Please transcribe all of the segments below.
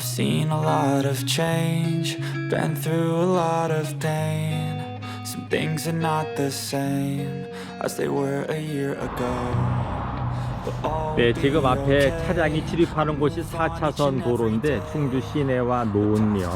I've seen a lot of change, been through a lot of pain. Some things are not the same as they were a year ago. 네, 지금 앞에. 차량이 출입하는 곳이 4차선 도로인데 충주 시내와 노은면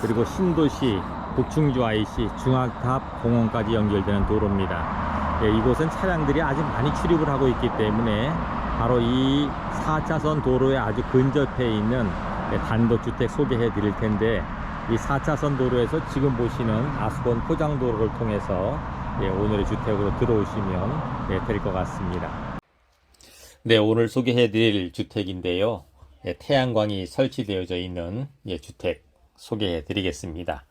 그리고 신도시, 북충주 IC, 중앙탑 공원까지 연결되는 도로입니다. 예, 이곳은 차량들이 아주 많이 출입을 하고 있기 때문에 바로 이 4차선 도로에 아주 근접해 있는 예, 단독주택 소개해 드릴 텐데 이 4차선 도로에서 지금 보시는 아수건 포장도로를 통해서 예, 오늘의 주택으로 들어오시면 예, 될것 같습니다. 네, 오늘 소개해 드릴 주택인데요. 예, 태양광이 설치되어져 있는 예, 주택 소개해 드리겠습니다.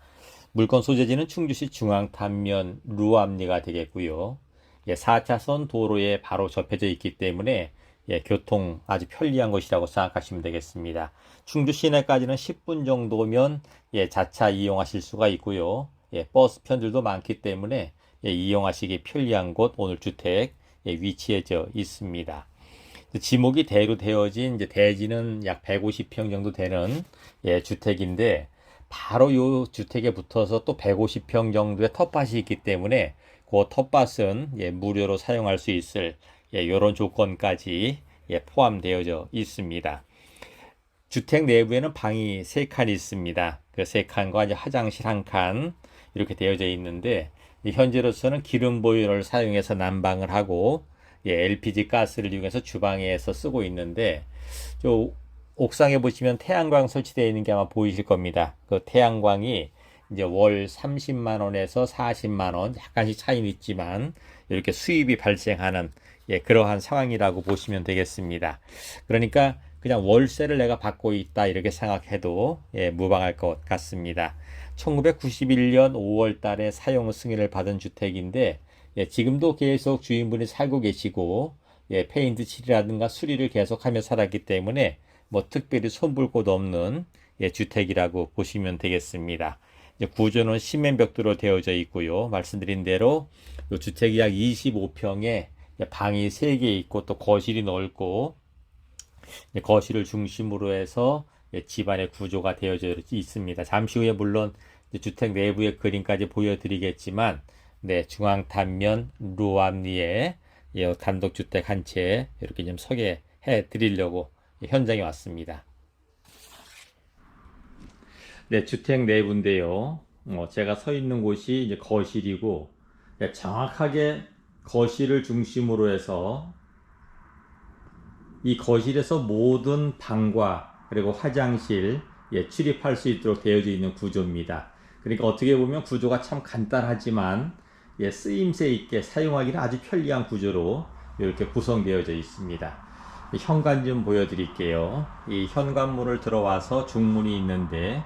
물건 소재지는 충주시 중앙탄면 루암리가 되겠고요. 예, 4차선 도로에 바로 접해져 있기 때문에 예, 교통 아주 편리한 곳이라고 생각하시면 되겠습니다. 충주 시내까지는 10분 정도면 예, 자차 이용하실 수가 있고요. 예, 버스 편들도 많기 때문에 예, 이용하시기 편리한 곳 오늘 주택 예, 위치해져 있습니다. 지목이 대로 되어진 이제 대지는 약 150평 정도 되는 예, 주택인데 바로 요 주택에 붙어서 또 150평 정도의 텃밭이 있기 때문에 그 텃밭은 예, 무료로 사용할 수 있을 예, 이런 조건까지 예, 포함되어져 있습니다. 주택 내부에는 방이 세 칸이 있습니다. 그 세 칸과 이제 화장실 한 칸 이렇게 되어져 있는데 이 현재로서는 기름 보일러를 사용해서 난방을 하고 예, LPG 가스를 이용해서 주방에서 쓰고 있는데 저 옥상에 보시면 태양광 설치되어 있는 게 아마 보이실 겁니다. 그 태양광이 이제 월 30만 원에서 40만 원 약간씩 차이는 있지만 이렇게 수입이 발생하는 예, 그러한 상황이라고 보시면 되겠습니다. 그러니까 그냥 월세를 내가 받고 있다 이렇게 생각해도 예, 무방할 것 같습니다. 1991년 5월 달에 사용 승인을 받은 주택인데 예, 지금도 계속 주인분이 살고 계시고 예, 페인트 칠이라든가 수리를 계속하며 살았기 때문에 뭐 특별히 손볼 곳 없는 예, 주택이라고 보시면 되겠습니다. 구조는 시멘 벽돌로 되어져 있고요. 말씀드린 대로 이 주택이 약 25평에 방이 3개 있고 또 거실이 넓고 거실을 중심으로 해서 예, 집안의 구조가 되어져 있습니다. 잠시 후에 물론 주택 내부의 그림까지 보여드리겠지만 네, 중앙 단면 루암리에 예, 단독 주택 한 채 이렇게 좀 소개해 드리려고 현장에 왔습니다. 네, 주택 내부인데요. 어, 제가 서 있는 곳이 이제 거실이고 예, 정확하게 거실을 중심으로 해서 이 거실에서 모든 방과 그리고 화장실 예, 출입할 수 있도록 되어져 있는 구조입니다. 그러니까 어떻게 보면 구조가 참 간단하지만 예, 쓰임새 있게 사용하기는 아주 편리한 구조로 이렇게 구성되어져 있습니다. 이 현관 좀 보여드릴게요. 이 현관문을 들어와서 중문이 있는데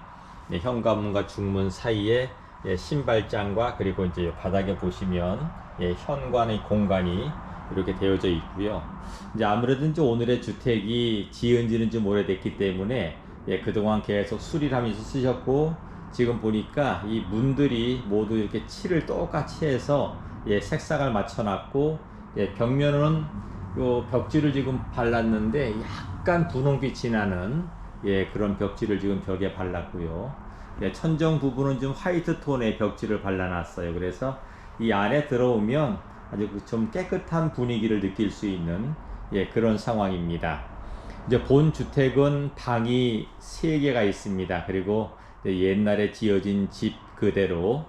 예, 현관문과 중문 사이에 예, 신발장과 그리고 이제 바닥에 보시면 예, 현관의 공간이 이렇게 되어져 있고요. 이제 아무래도 이제 오늘의 주택이 지은 지는 좀 오래됐기 때문에 예, 그동안 계속 수리를 하면서 쓰셨고 지금 보니까 이 문들이 모두 이렇게 칠을 똑같이 해서 예, 색상을 맞춰놨고 예, 벽면은 요 벽지를 지금 발랐는데 약간 분홍빛이 나는 예, 그런 벽지를 지금 벽에 발랐고요. 예, 천정 부분은 좀 화이트 톤의 벽지를 발라놨어요. 그래서 이 안에 들어오면 아주 그좀 깨끗한 분위기를 느낄 수 있는 예, 그런 상황입니다. 이제 본 주택은 방이 3개가 있습니다. 그리고 옛날에 지어진 집 그대로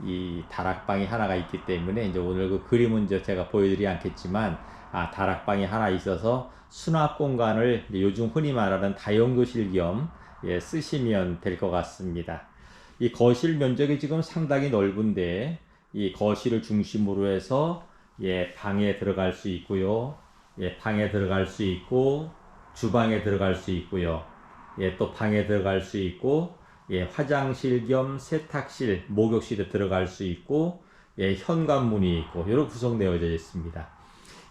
이 다락방이 하나가 있기 때문에 이제 오늘 그 그림은 제가 보여드리지 않겠지만 아 다락방이 하나 있어서 수납 공간을 요즘 흔히 말하는 다용도실 겸 예, 쓰시면 될 것 같습니다. 이 거실 면적이 지금 상당히 넓은데 이 거실을 중심으로 해서 예, 방에 들어갈 수 있고요. 예, 방에 들어갈 수 있고 주방에 들어갈 수 있고요. 예, 또 방에 들어갈 수 있고 예, 화장실 겸 세탁실, 목욕실에 들어갈 수 있고 예, 현관문이 있고 이렇게 구성되어져 있습니다.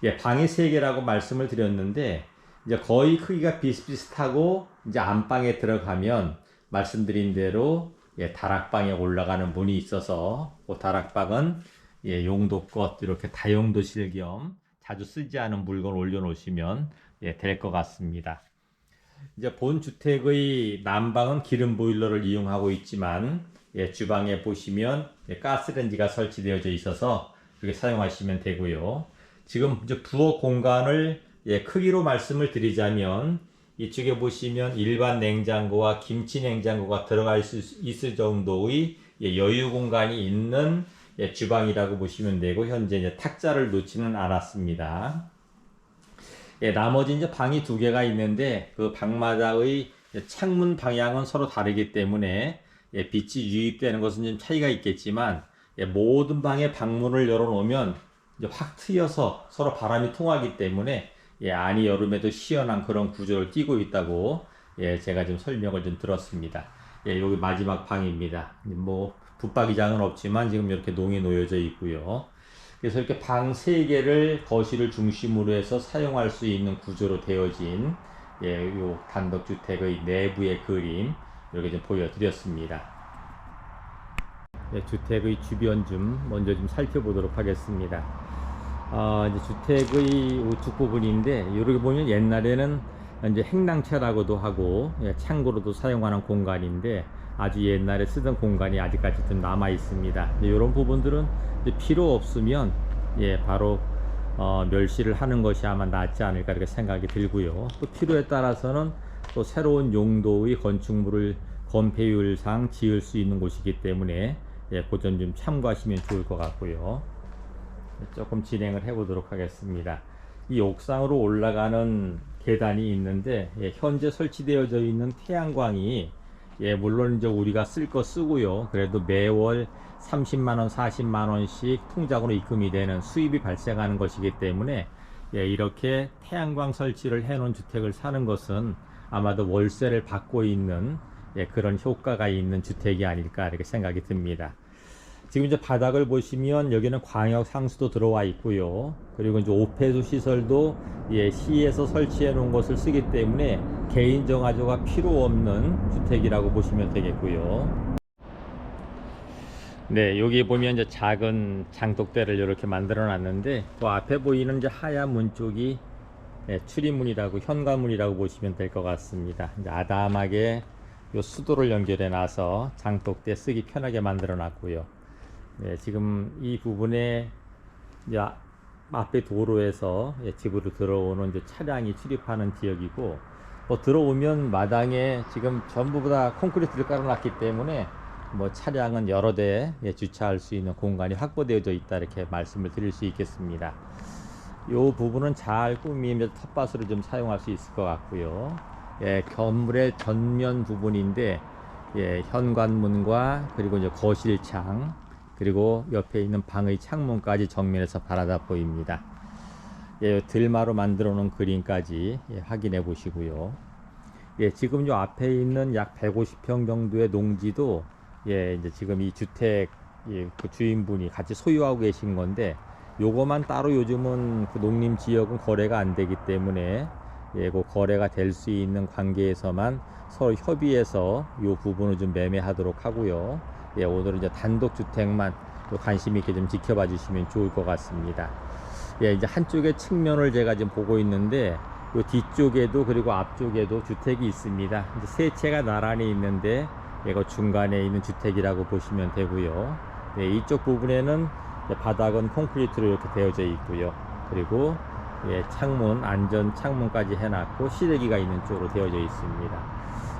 예, 방이 세 개라고 말씀을 드렸는데 이제 거의 크기가 비슷비슷하고 이제 안방에 들어가면 말씀드린 대로 예, 다락방에 올라가는 문이 있어서 그 다락방은 예, 용도껏 이렇게 다용도실 겸 자주 쓰지 않은 물건 올려놓으시면 예, 될 것 같습니다. 이제 본 주택의 난방은 기름 보일러를 이용하고 있지만 예, 주방에 보시면 예, 가스레인지가 설치되어져 있어서 그렇게 사용하시면 되고요. 지금 이제 부엌 공간을 예, 크기로 말씀을 드리자면 이쪽에 보시면 일반 냉장고와 김치 냉장고가 들어갈 수 있을 정도의 예, 여유 공간이 있는 예, 주방이라고 보시면 되고 현재 이제 탁자를 놓지는 않았습니다. 예, 나머지 이제 방이 두 개가 있는데 그 방마다의 창문 방향은 서로 다르기 때문에 예, 빛이 유입되는 것은 좀 차이가 있겠지만 예, 모든 방에 방문을 열어놓으면 확 트여서 서로 바람이 통하기 때문에 예, 안이 여름에도 시원한 그런 구조를 띠고 있다고 예, 제가 좀 설명을 좀 들었습니다. 예, 여기 마지막 방입니다. 뭐 붙박이장은 없지만 지금 이렇게 농이 놓여져 있고요. 그래서 이렇게 방세 개를 거실을 중심으로 해서 사용할 수 있는 구조로 되어진 예, 요 단독주택의 내부의 그림 이렇게 좀 보여드렸습니다. 예, 주택의 주변 좀 먼저 좀 살펴보도록 하겠습니다. 아, 이제 주택의 우측 부분인데 여기 보면 옛날에는 이제 행랑채라고도 하고 예, 창고로도 사용하는 공간인데 아주 옛날에 쓰던 공간이 아직까지 좀 남아 있습니다. 이런 부분들은 필요 없으면 예 바로 어, 멸시를 하는 것이 아마 낫지 않을까 이렇게 생각이 들고요. 또 필요에 따라서는 또 새로운 용도의 건축물을 건폐율상 지을 수 있는 곳이기 때문에 예, 그 점 좀 참고하시면 좋을 것 같고요. 조금 진행을 해 보도록 하겠습니다. 이 옥상으로 올라가는 계단이 있는데 예, 현재 설치되어져 있는 태양광이 예, 물론 이제 우리가 쓸 거 쓰고요. 그래도 매월 30만원, 40만원씩 통장으로 입금이 되는 수입이 발생하는 것이기 때문에 예, 이렇게 태양광 설치를 해 놓은 주택을 사는 것은 아마도 월세를 받고 있는 예, 그런 효과가 있는 주택이 아닐까 이렇게 생각이 듭니다. 지금 이제 바닥을 보시면 여기는 광역 상수도 들어와 있고요. 그리고 이제 오폐수 시설도 예, 시에서 설치해 놓은 것을 쓰기 때문에 개인 정화조가 필요 없는 주택이라고 보시면 되겠고요. 네, 여기 보면 이제 작은 장독대를 이렇게 만들어 놨는데 그 앞에 보이는 이제 하얀 문 쪽이 예, 출입문이라고 현관문이라고 보시면 될 것 같습니다. 이제 아담하게 요 수도를 연결해 놔서 장독대 쓰기 편하게 만들어 놨고요. 네, 지금 이 부분에 이제 아- 앞에 도로에서 예, 집으로 들어오는 이제 차량이 출입하는 지역이고 뭐 들어오면 마당에 지금 전부 다 콘크리트를 깔아놨기 때문에 뭐 차량은 여러 대 예, 주차할 수 있는 공간이 확보되어져 있다 이렇게 말씀을 드릴 수 있겠습니다. 이 부분은 잘 꾸미면 텃밭으로 좀 사용할 수 있을 것 같고요. 예, 건물의 전면 부분인데 예, 현관문과 그리고 이제 거실창 그리고 옆에 있는 방의 창문까지 정면에서 바라다 보입니다. 예, 들마로 만들어 놓은 그림까지 예, 확인해 보시고요. 예, 지금 요 앞에 있는 약 150평 정도의 농지도 예, 이제 지금 이 주택 예, 그 주인분이 같이 소유하고 계신 건데 요거만 따로 요즘은 그 농림 지역은 거래가 안 되기 때문에 예, 그 거래가 될 수 있는 관계에서만 서로 협의해서 요 부분을 좀 매매하도록 하고요. 예, 오늘은 이제 단독 주택만 또 관심 있게 좀 지켜봐 주시면 좋을 것 같습니다. 예, 이제 한쪽의 측면을 제가 지금 보고 있는데 요 뒤쪽에도 그리고 앞쪽에도 주택이 있습니다. 이제 세 채가 나란히 있는데 이거 중간에 있는 주택이라고 보시면 되고요. 예, 이쪽 부분에는 바닥은 콘크리트로 이렇게 되어져 있고요. 그리고 예, 창문 안전 창문까지 해놨고 시래기가 있는 쪽으로 되어져 있습니다.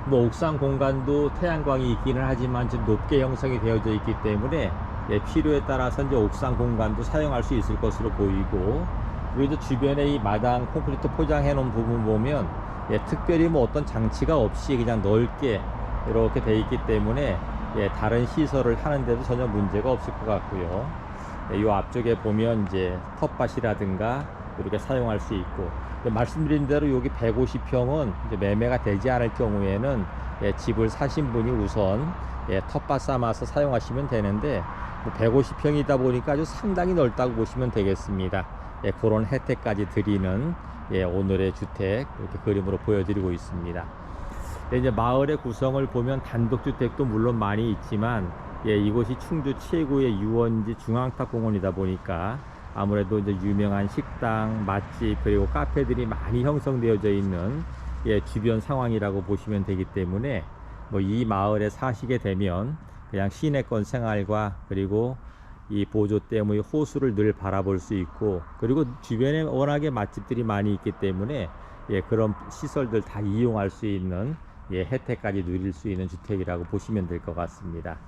뭐 옥상 공간도 태양광이 있기는 하지만 좀 높게 형성이 되어져 있기 때문에 예, 필요에 따라서 이제 옥상 공간도 사용할 수 있을 것으로 보이고 그리고 주변에 이 마당 콘크리트 포장해 놓은 부분 보면 예, 특별히 뭐 어떤 장치가 없이 그냥 넓게 이렇게 돼 있기 때문에 예, 다른 시설을 하는데도 전혀 문제가 없을 것 같고요. 예, 이 앞쪽에 보면 이제 텃밭이라든가 이렇게 사용할 수 있고 말씀드린 대로 여기 150평은 이제 매매가 되지 않을 경우에는 예, 집을 사신 분이 우선 예, 텃밭 삼아서 사용하시면 되는데 150평이다 보니까 아주 상당히 넓다고 보시면 되겠습니다. 예, 그런 혜택까지 드리는 예, 오늘의 주택 이렇게 그림으로 보여드리고 있습니다. 예, 이제 마을의 구성을 보면 단독주택도 물론 많이 있지만 예, 이곳이 충주 최고의 유원지 중앙탑 공원이다 보니까 아무래도 이제 유명한 식당, 맛집 그리고 카페들이 많이 형성되어져 있는 예, 주변 상황이라고 보시면 되기 때문에 뭐 이 마을에 사시게 되면 그냥 시내권 생활과 그리고 이 보조댐의 호수를 늘 바라볼 수 있고 그리고 주변에 워낙에 맛집들이 많이 있기 때문에 예, 그런 시설들 다 이용할 수 있는 예, 혜택까지 누릴 수 있는 주택이라고 보시면 될 것 같습니다.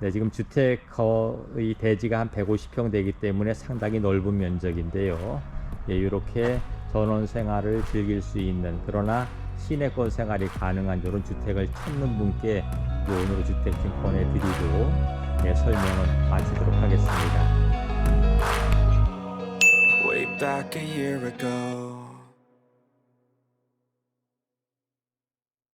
네, 지금 주택 거의 대지가 한 150평 되기 때문에 상당히 넓은 면적인데요. 예, 이렇게 전원 생활을 즐길 수 있는 그러나 시내권 생활이 가능한 이런 주택을 찾는 분께 오늘 주택증권에 드리고 예, 설명을 마치도록 하겠습니다.